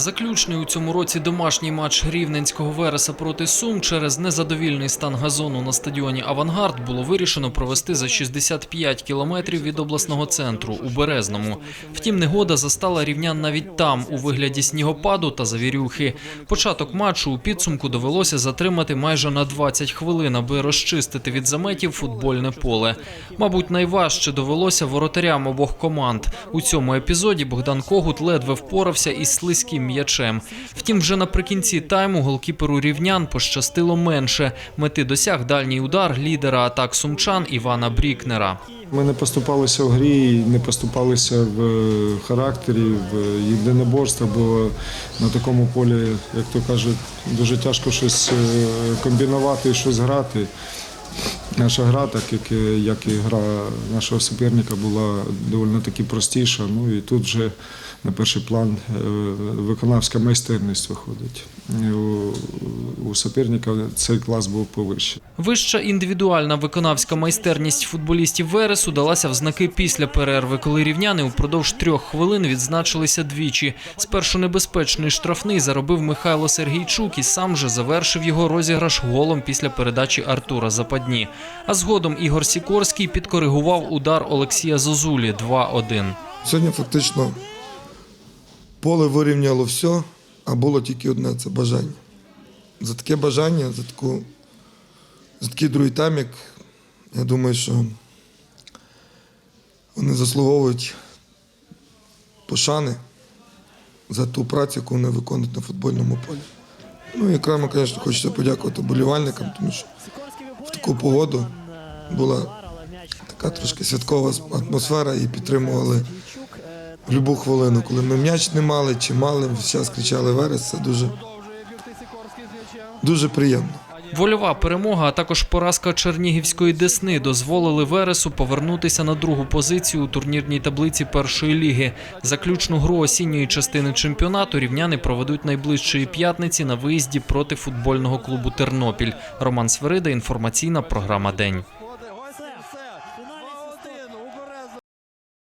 Заключний у цьому році домашній матч рівненського Вереса проти Сум через незадовільний стан газону на стадіоні Авангард було вирішено провести за 65 кілометрів від обласного центру у Березному. Втім, негода застала рівнян навіть там у вигляді снігопаду та завірюхи. Початок матчу у підсумку довелося затримати майже на 20 хвилин, аби розчистити від заметів футбольне поле. Мабуть, найважче довелося воротарям обох команд. У цьому епізоді Богдан Когут ледве впорався із слизьким м'ячем. Втім, вже наприкінці тайму голкіперу рівнян пощастило менше. Мети досяг дальній удар лідера атак сумчан Івана Брікнера. Ми не поступалися в грі, не поступалися в е, характері, в єдиноборстві, бо на такому полі, як то кажуть, дуже тяжко щось е, комбінувати і щось грати. Наша гра, так як, як і гра нашого суперника, була доволі таки простіша. Ну і тут вже на перший план е, виконавська майстерність виходить. У, у суперника цей клас був повищий. Вища індивідуальна виконавська майстерність футболістів Вересу далася в знаки після перерви, коли рівняни упродовж трьох хвилин відзначилися двічі. Спершу небезпечний штрафний заробив Михайло Сергійчук і сам же завершив його розіграш голом після передачі Артура Западні. А згодом Ігор Сікорський підкоригував удар Олексія Зозулі 2-1. Сьогодні фактично поле вирівняло все, а було тільки одне це бажання. За таке бажання, за, таку, за такий другий таймік, я думаю, що вони заслуговують пошани за ту працю, яку вони виконують на футбольному полі. Ну і окремо, звісно, хочеться подякувати болівальникам, тому що таку погоду. Була така трошки святкова атмосфера і підтримували в будь-яку хвилину, коли ми м'яч не мали чи мали, весь кричали Верес, це дуже, дуже приємно. Вольова перемога, а також поразка Чернігівської Десни дозволили Вересу повернутися на другу позицію у турнірній таблиці першої ліги. Заключну гру осінньої частини чемпіонату рівняни проведуть найближчої п'ятниці на виїзді проти футбольного клубу Тернопіль. Роман Сверида, інформаційна програма День.